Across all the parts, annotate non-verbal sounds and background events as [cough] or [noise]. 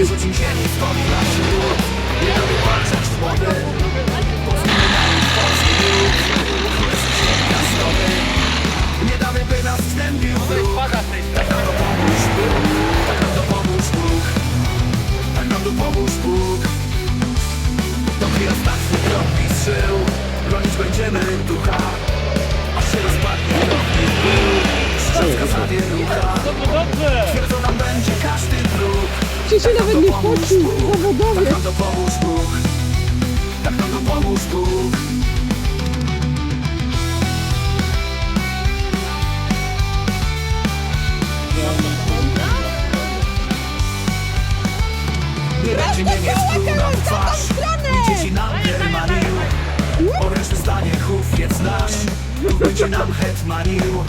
Nie rzuci ziemi naszych nóg Nie damy walczać w młody Pozmieniamy polski lud Nie damy by nas wróg Tak nam dopomóż Bóg Tak nam dopomóż Bóg Tak nam dopomóż Bóg Dobry ostatni krok pistrzył Bronić będziemy ducha Aż się rozpadnie drogi ból Szczątka zawierucha Twierdzą nam będzie każdy Czy się nawet nie płacił zawodowie? Tak nam dopomóż Bóg Tak nam dopomóż Bóg będzie twarz Nie dzieci nam Germanił Orężne zdanie nasz. Tu będzie nam hetmanił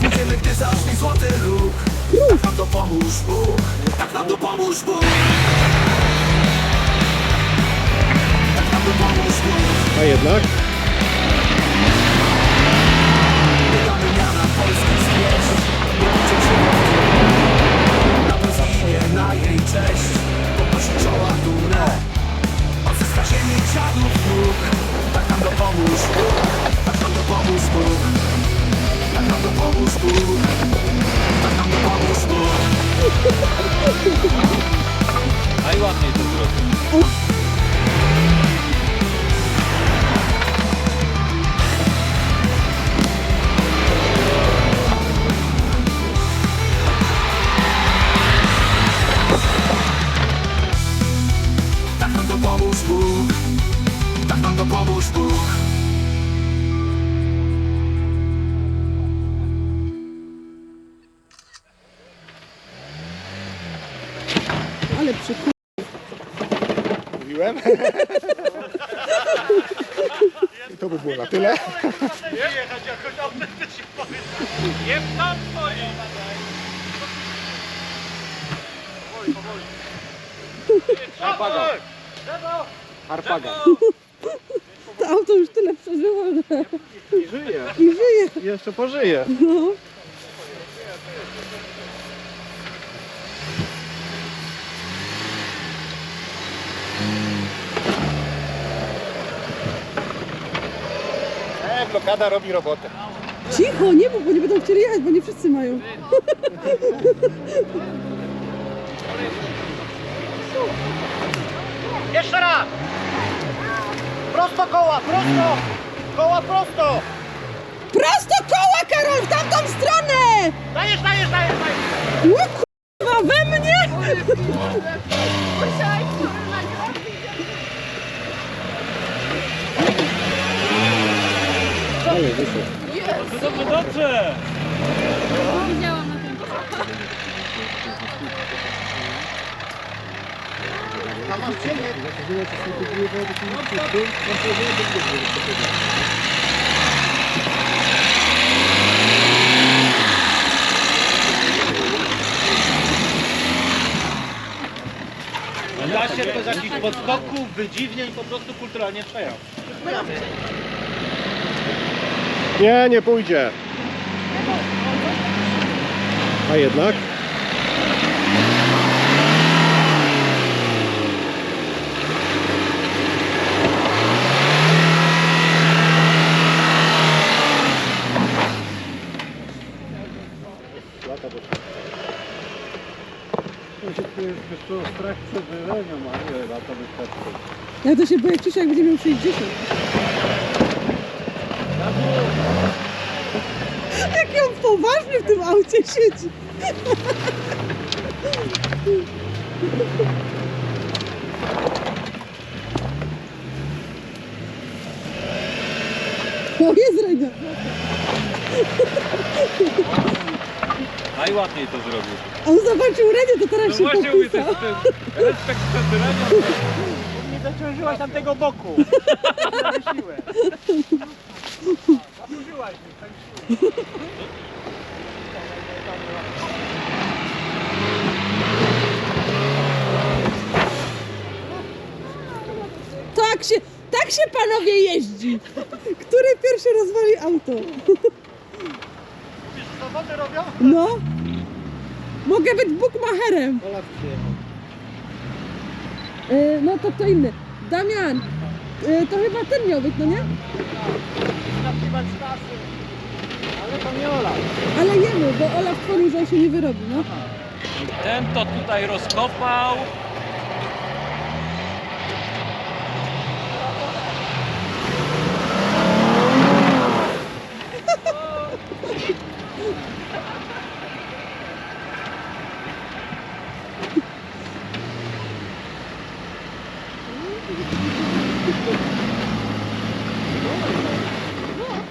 Pójdziemy, gdy zacznie złoty ruch Tak nam dopomóż Bóg Tak nam dopomóż Bóg Tak nam dopomóż Bóg A jednak? Przyku... Mówiłem? I to by było na tyle. Jechać jakoś autentycznie powiem. Nie tam stoi. Powoli, powoli. Harpaga. Harpaga. To auto już tyle przeżyło, że I żyje. i żyje. Jeszcze pożyje. No. E, blokada robi robotę. Cicho, nie mów, bo nie będą chcieli jechać, bo nie wszyscy mają. Jeszcze raz. Prosto koła, prosto. Koła prosto. Prosto koła, Karol, w tamtą stronę! Dajesz, dajesz, dajesz, dajesz. O kurwa, we mnie! Ale wyszło. Dobrze, dobrze. Da się bez jakichś podskoków, wydziwnień, po prostu kulturalnie przejechał. Nie, nie pójdzie. A jednak? Ja to się boję, Krzysiek będzie miał 60. [laughs] Jaki on poważny w tym aucie siedzi. O, jest Renia. Najładniej to zrobił. On zobaczył Renię, to teraz No się właśnie mówię, to popisał. jest ten respekt przed wyleniem. Nie zaciążyłaś tam tego boku. [laughs] Na mnie, tak się, tak się panowie jeździ. Który pierwszy rozwali auto? Wiesz, zawody robią? No. Mogę być bukmacherem. Przyjechał. Y, no to kto inny? Damian, y, to chyba ten miał być, no nie? Na przykład Stasy. Ale to nie Ola. Ale jemu, bo Olaf tworił, że on się nie wyrobi, no. Ten to tutaj rozkopał.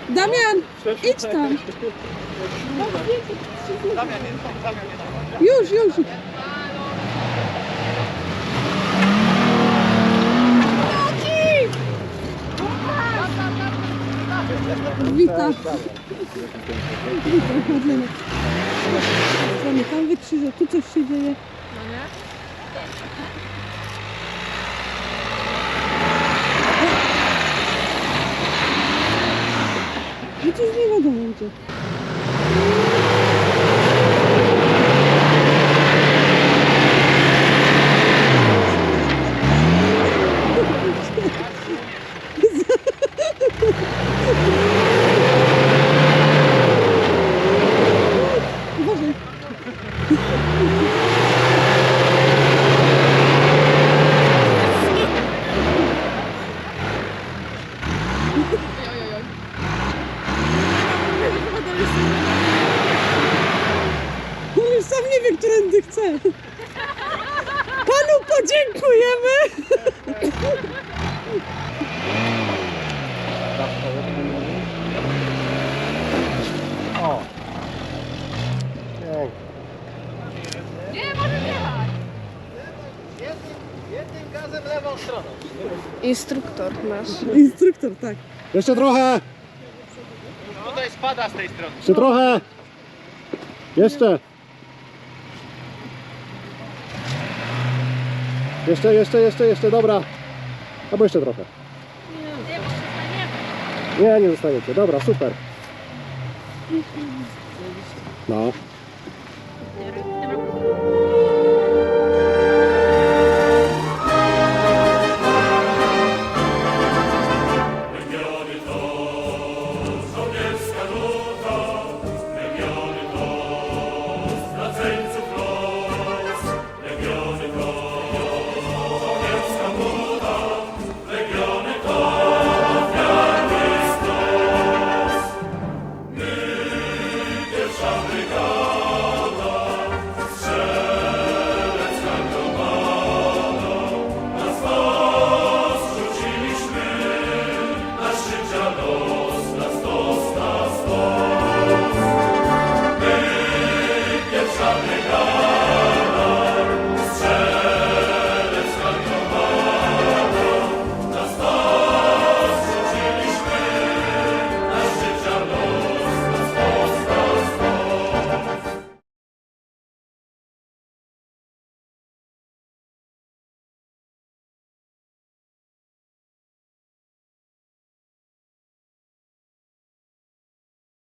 Damian, idź tam. Już, już. Witam. Witam. Strony tam wykrzyża, tu coś się dzieje. No nie desliga, gente. Sam nie wie, którędy chce. Panu podziękujemy. O. Pięknie. Jednym gazem lewą stroną. Instruktor nasz. Instruktor, tak. Jeszcze trochę! Tutaj spada z tej strony. Jeszcze trochę! Jeszcze! Jeszcze, jeszcze, jeszcze, jeszcze, dobra. Albo jeszcze trochę. Nie, nie zostaniecie. Dobra, super. No.